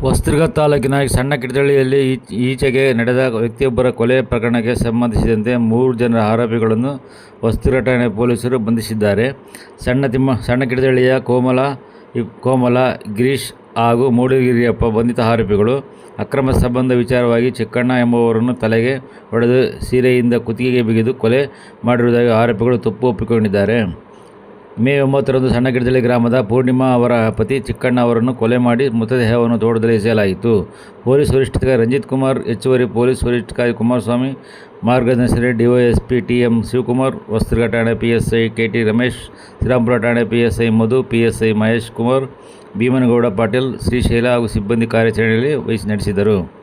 ಹೊಸದುರ್ಗ ತಾಲೂಕಿನ ಸಣ್ಣ ಕಿಡದಳ್ಳಿಯಲ್ಲಿ ಈಚ್- ಈಚೆಗೆ ನಡೆದ ವ್ಯಕ್ತಿಯೊಬ್ಬರ ಕೊಲೆ ಪ್ರಕರಣಕ್ಕೆ ಸಂಬಂಧಿಸಿದಂತೆ ಮೂರು ಜನ ಆರೋಪಿಗಳನ್ನು ಹೊಸದುರ್ಗ ಠಾಣೆ ಪೊಲೀಸರು ಬಂಧಿಸಿದ್ದಾರೆ. ಸಣ್ಣ ತಿಮ್ಮ ಸಣ್ಣ ಕಿಡದಳ್ಳಿಯ ಕೋಮಲ, ಕೋಮಲ, ಗಿರೀಶ್ ಹಾಗೂ ಮೂಡಿಗಿರಿಯಪ್ಪ ಬಂಧಿತ ಆರೋಪಿಗಳು. ಅಕ್ರಮ ಸಂಬಂಧ ವಿಚಾರವಾಗಿ ಚಿಕ್ಕಣ್ಣ ಎಂಬುವವರನ್ನು ತಲೆಗೆ ಹೊಡೆದು ಸೀರೆಯಿಂದ ಕುತ್ತಿಗೆಗೆ ಬಿಗಿದು ಕೊಲೆ ಮಾಡಿರುವುದಾಗಿ ಆರೋಪಿಗಳು ತಪ್ಪು ಒಪ್ಪಿಕೊಂಡಿದ್ದಾರೆ. ಮೇ ಒಂಬತ್ತರಂದು ಸಣ್ಣಕಿಡಿತಳ್ಳಿ ಗ್ರಾಮದ ಪೂರ್ಣಿಮಾ ಅವರ ಪತಿ ಚಿಕ್ಕಣ್ಣ ಅವರನ್ನು ಕೊಲೆ ಮಾಡಿ ಮೃತದೇಹವನ್ನು ತೋಟದಲ್ಲಿ ಎಸೆಯಲಾಗಿತ್ತು. ಪೊಲೀಸ್ ವರಿಷ್ಠಾಧಿಕಾರಿ ರಂಜಿತ್ ಕುಮಾರ್, ಹೆಚ್ಚುವರಿ ಪೊಲೀಸ್ ವರಿಷ್ಠಾಧಿಕಾರಿ ಕುಮಾರಸ್ವಾಮಿ ಮಾರ್ಗದರ್ಶನ ಡಿವೈಎಸ್ಪಿ ಟಿ. ಎಂ. ಶಿವಕುಮಾರ್, ವಸ್ತ್ರಗ ಠಾಣೆ I K. T. Ramesh, Shrirampura ಠಾಣೆ ಪಿಎಸ್ಐ ಮಧು, ಐ ಮಹೇಶ್ ಕುಮಾರ್, ಭೀಮನಗೌಡ ಪಾಟೀಲ್, ಶ್ರೀಶೈಲ ಹಾಗೂ ಸಿಬ್ಬಂದಿ ಕಾರ್ಯಾಚರಣೆಯಲ್ಲಿ ವಹಿಸಿ ನಡೆಸಿದರು.